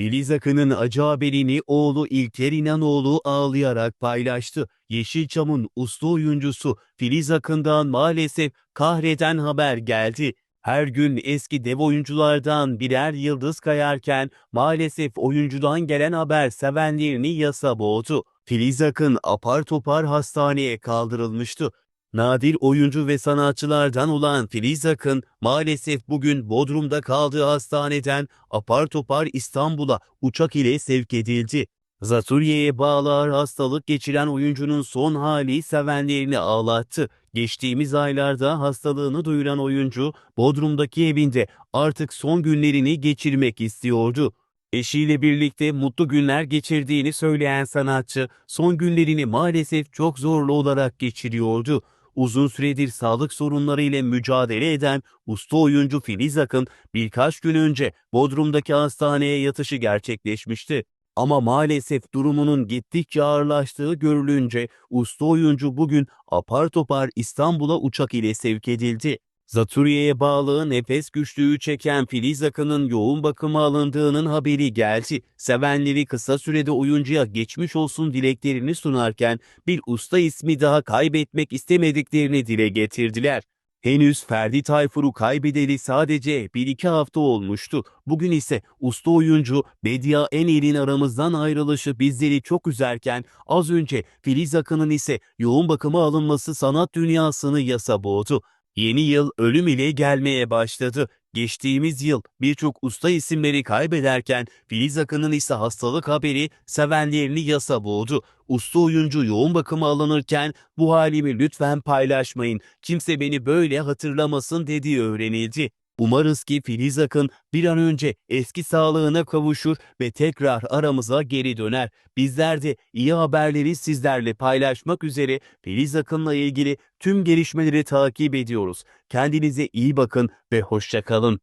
Filiz Akın'ın acı haberini oğlu İlker İnanoğlu ağlayarak paylaştı. Yeşilçam'ın usta oyuncusu Filiz Akın'dan maalesef kahreden haber geldi. Her gün eski dev oyunculardan birer yıldız kayarken maalesef oyuncudan gelen haber sevenlerini yasa boğdu. Filiz Akın apar topar hastaneye kaldırılmıştı. Nadir oyuncu ve sanatçılardan olan Filiz Akın maalesef bugün Bodrum'da kaldığı hastaneden apar topar İstanbul'a uçak ile sevk edildi. Zatürre'ye bağlı ağır hastalık geçiren oyuncunun son hali sevenlerini ağlattı. Geçtiğimiz aylarda hastalığını duyuran oyuncu Bodrum'daki evinde artık son günlerini geçirmek istiyordu. Eşiyle birlikte mutlu günler geçirdiğini söyleyen sanatçı son günlerini maalesef çok zorlu olarak geçiriyordu. Uzun süredir sağlık sorunları ile mücadele eden usta oyuncu Filiz Akın birkaç gün önce Bodrum'daki hastaneye yatışı gerçekleşmişti. Ama maalesef durumunun gittikçe ağırlaştığı görülünce usta oyuncu bugün apar topar İstanbul'a uçak ile sevk edildi. Zatürre'ye bağlı nefes güçlüğü çeken Filiz Akın'ın yoğun bakıma alındığının haberi geldi. Sevenleri kısa sürede oyuncuya geçmiş olsun dileklerini sunarken bir usta ismi daha kaybetmek istemediklerini dile getirdiler. Henüz Ferdi Tayfur'u kaybedeli sadece 1-2 hafta olmuştu. Bugün ise usta oyuncu Bedia Enel'in aramızdan ayrılışı bizleri çok üzerken az önce Filiz Akın'ın ise yoğun bakıma alınması sanat dünyasını yasa boğdu. Yeni yıl ölüm ile gelmeye başladı. Geçtiğimiz yıl birçok usta isimleri kaybederken Filiz Akın'ın ise hastalık haberi sevenlerini yasa boğdu. Usta oyuncu yoğun bakıma alınırken bu halimi lütfen paylaşmayın, kimse beni böyle hatırlamasın dediği öğrenildi. Umarız ki Filiz Akın bir an önce eski sağlığına kavuşur ve tekrar aramıza geri döner. Bizler de iyi haberleri sizlerle paylaşmak üzere Filiz Akın'la ilgili tüm gelişmeleri takip ediyoruz. Kendinize iyi bakın ve hoşça kalın.